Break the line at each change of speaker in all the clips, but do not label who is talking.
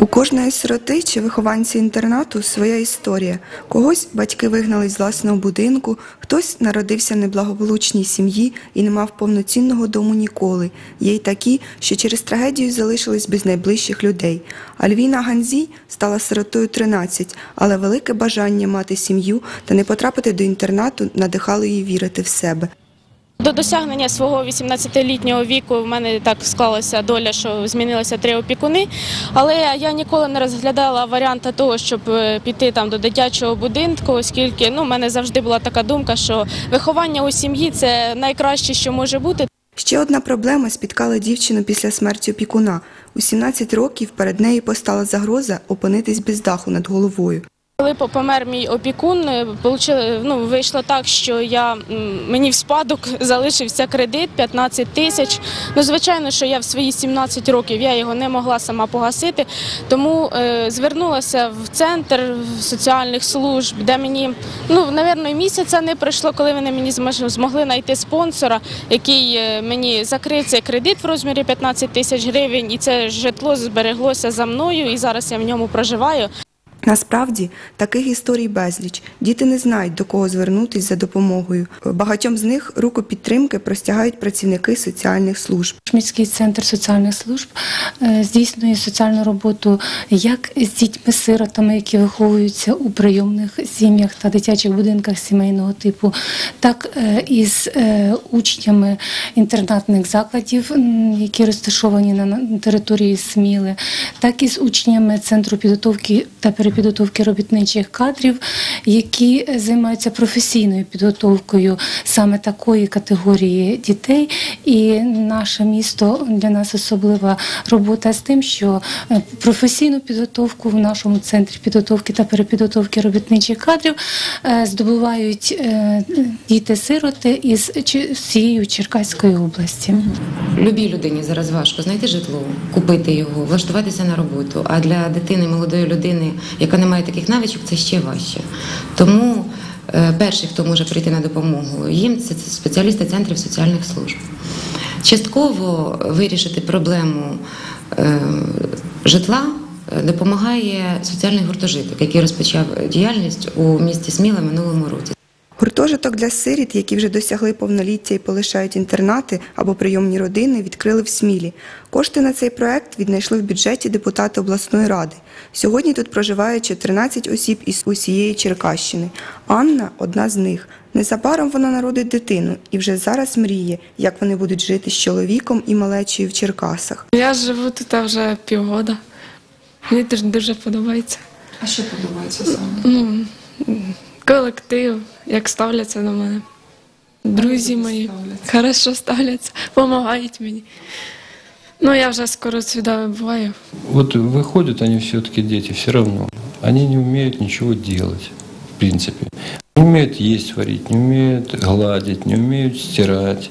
У кожної сироти чи вихованці інтернату своя історія. Когось батьки вигнали з власного будинку, хтось народився в неблагополучній сім'ї і не мав повноцінного дому ніколи. Є й такі, що через трагедію залишились без найближчих людей. Альвіна Ганзій стала сиротою 13, але велике бажання мати сім'ю та не потрапити до інтернату надихало її вірити в себе.
До досягнення свого 18-літнього віку в мене так склалася доля, що змінилися три опікуни. Але я ніколи не розглядала варіанта того, щоб е, піти там до дитячого будинку, оскільки ну, в мене завжди була така думка, що виховання у сім'ї це найкраще, що може бути.
Ще одна проблема спіткала дівчину після смерті опікуна. У 17 років перед нею постала загроза опинитись без даху над головою.
Коли помер мій опікун, е, получили- ну, вийшло так, що я, мені в спадок залишився кредит 15 тисяч. Ну, звичайно, що я в свої 17 років я його не могла сама погасити, тому е, звернулася в центр соціальних служб, де мені, ну, напевно, і місяця не пройшло, коли вони мені змогли знайти спонсора, який е, мені закрив цей кредит в розмірі 15 тисяч гривень, і це житло збереглося за мною, і зараз я в ньому проживаю.
Насправді таких історій безліч. Діти не знають до кого звернутись за допомогою. Багатьом з них руку підтримки простягають працівники соціальних служб.
Міський центр соціальних служб е, здійснює соціальну роботу як з дітьми-сиротами, які виховуються у прийомних сім'ях та дитячих будинках сімейного типу, так е, і з е, учнями інтернатних закладів, які розташовані на- території Сміли, так і з учнями центру підготовки та перепідготовки робітничих кадрів, які е, займаються професійною підготовкою саме такої категорії дітей. І наше місто для нас особлива робота з тим, що е, професійну підготовку в нашому центрі підготовки та перепідготовки робітничих кадрів е, здобувають діти-сироти із всієї Черкаської області.
Любій людині зараз важко знайти житло, купити його, влаштуватися на роботу. А для дитини, молодої людини, яка не має таких навичок, це ще важче. Тому е, перший, хто може прийти на допомогу їм, це спеціалісти центрів соціальних служб. Частково вирішити проблему е, житла е, допомагає соціальний гуртожиток, який розпочав діяльність у місті Сміла минулому році.
Гуртожиток для сиріт, які вже досягли повноліття і полишають інтернати або прийомні родини, відкрили в Смілі. Кошти на цей проект віднайшли в бюджеті депутати обласної ради. Сьогодні тут проживає 14 осіб із усієї Черкащини. Анна одна з них. Незабаром вона народить дитину і вже зараз мріє, як вони будуть жити з чоловіком і малечею в Черкасах.
Я живу тут вже півгода. Мені дуже, дуже подобається.
А що подобається саме?
Ну, колектив, як ставляться до мене. Друзі
як
мої
ставляться?
хорошо ставляться, допомагають мені. Ну, я вже скоро сюди вибуваю.
Вот выходят они все-таки дети, все равно. Они не умеют ничего делать, в принципе. Не умеют есть варить, не умеют гладить, не умеют стирать.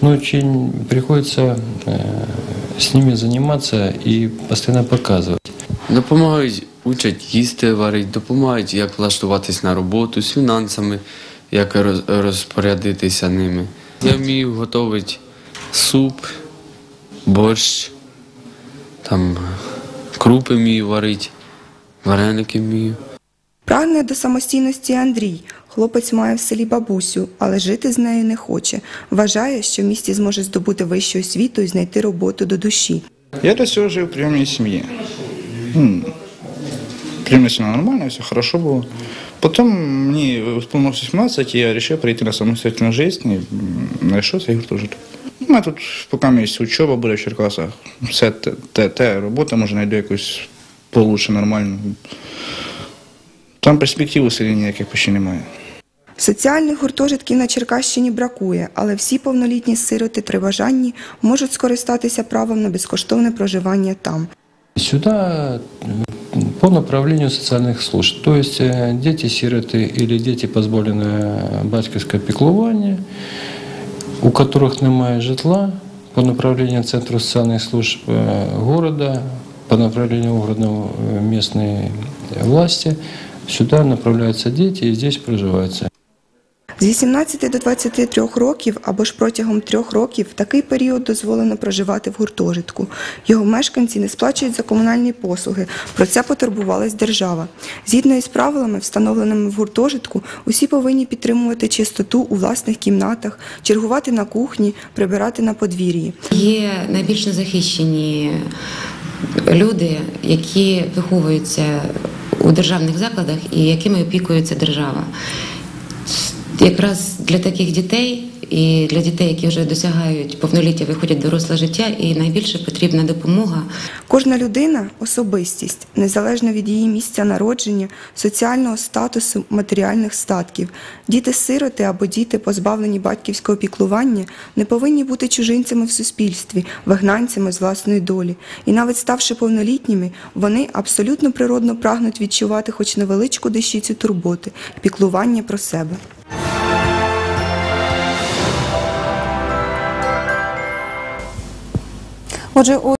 Но очень приходится э, с ними заниматься и постоянно показывать.
Допомагають, учать їсти варити, допомагають, як влаштуватись на роботу з фінансами, як розпорядитися ними. Я вмію готувати суп, борщ, там крупи вмію варити, вареники вмію.
Прагне до самостійності Андрій. Хлопець має в селі бабусю, але жити з нею не хоче. Вважає, що в місті зможе здобути вищу освіту і знайти роботу до душі.
Я до цього жив в прийомній сім'ї. М, нормально, все хорошо було. Потім мені виповнилося 17, і я вирішив прийти на самостоятельну життя і м, знайшов цей гуртожиток. У мене тут поки є учоба буде в Черкасах. Все те, те, те робота, може знайду якусь получше, нормальну. Там перспектив у селі ніяких почти немає.
Соціальних гуртожитків на Черкащині бракує, але всі повнолітні сироти при бажанні можуть скористатися правом на безкоштовне проживання там.
Сюда м, по направлению социальных служб. То есть э, дети-сироты или дети, позбавленные батьківського піклування, у которых немає житла, по направлению Центру социальных служб э, города, по направлению органов э, местной власти, сюда направляются дети и здесь проживаются.
З 18 до 23 років або ж протягом трьох років такий період дозволено проживати в гуртожитку. Його мешканці не сплачують за комунальні послуги. Про це потурбувалась держава. Згідно із правилами, встановленими в гуртожитку, усі повинні підтримувати чистоту у власних кімнатах, чергувати на кухні, прибирати на подвір'ї.
Є найбільш незахищені люди, які виховуються у державних закладах і якими опікується держава. Якраз для таких дітей і для дітей, які вже досягають повноліття, виходять доросле життя, і найбільше потрібна допомога
Кожна людина особистість, незалежно від її місця народження, соціального статусу, матеріальних статків. Діти-сироти або діти, позбавлені батьківського піклування, не повинні бути чужинцями в суспільстві, вигнанцями з власної долі. І навіть ставши повнолітніми, вони абсолютно природно прагнуть відчувати хоч невеличку дещицю турботи, піклування про себе.
Отже, у